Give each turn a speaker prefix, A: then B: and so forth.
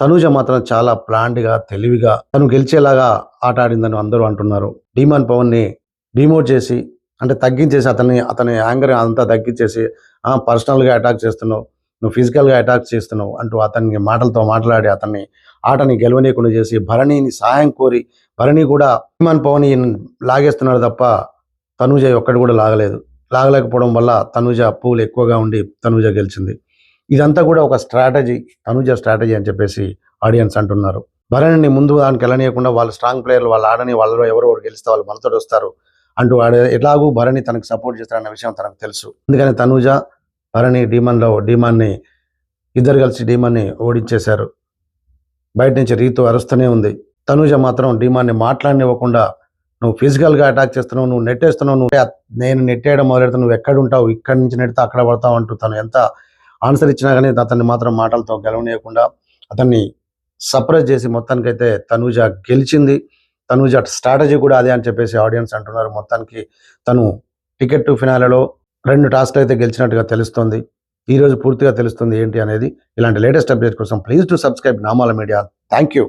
A: తనూజ మాత్రం చాలా ప్లాండ్గా తెలివిగా తను గెలిచేలాగా ఆట ఆడిందని అందరూ అంటున్నారు. డీమాన్ పవన్ని డిమోట్ చేసి అంటే తగ్గించేసి అతన్ని అతని యాంగర్ అంతా తగ్గించేసి పర్సనల్గా అటాక్ చేస్తున్నావు నువ్వు ఫిజికల్గా అటాక్ చేస్తున్నావు అంటూ అతన్ని మాటలతో మాట్లాడి అతన్ని ఆటని గెలవనీయకుండా చేసి భరణిని సహాయం కోరి భరణి కూడా డీమాన్ పవన్ లాగేస్తున్నాడు తప్ప తనూజ ఒక్కటి కూడా లాగలేదు. లాగలేకపోవడం వల్ల తనూజ పూలు ఎక్కువగా ఉండి తనూజ గెలిచింది. ఇదంతా కూడా ఒక స్ట్రాటజీ తనూజ స్ట్రాటజీ అని చెప్పేసి ఆడియన్స్ అంటున్నారు. భరణిని ముందు దానికి వెళ్ళనీయకుండా వాళ్ళు స్ట్రాంగ్ ప్లేయర్లు వాళ్ళు ఆడని వాళ్ళలో ఎవరో ఒకరు గెలిస్తే వాళ్ళు మనతో వస్తారు అంటూ ఆడే ఎలాగూ భరణి తనకు సపోర్ట్ చేస్తారన్న విషయం తనకు తెలుసు. అందుకని తనూజ భరణి డీమన్లో డీమాన్ని ఇద్దరు కలిసి డీమాన్ని ఓడించేశారు. బయట నుంచి రీతు అరుస్తూనే ఉంది. తనూజ మాత్రం డీమాన్ని మాట్లాడనివ్వకుండా నువ్వు ఫిజికల్గా అటాక్ చేస్తున్నావు నువ్వు నెట్టేస్తున్నావు నువ్వు నేను నెట్టేయడం మొదలెడతా నువ్వు ఎక్కడ ఉంటావు ఇక్కడి నుంచి నెడితే అక్కడ పడతావు అంటూ తను ఎంత ఆన్సర్ ఇచ్చినా కానీ అతన్ని మాత్రం మాటలతో గెలవనీయకుండా అతన్ని సర్ప్రైజ్ చేసి మొత్తానికైతే తనూజ గెలిచింది. తనూజ స్ట్రాటజీ కూడా అదే అని చెప్పేసి ఆడియన్స్ అంటున్నారు. మొత్తానికి తను టికెట్ టు ఫినాలలో రెండు టాస్క్లు అయితే గెలిచినట్టుగా తెలుస్తుంది. ఈ రోజు పూర్తిగా తెలుస్తుంది ఏంటి అనేది. ఇలాంటి లేటెస్ట్ అప్డేట్ కోసం please to subscribe Namala Media. Thank you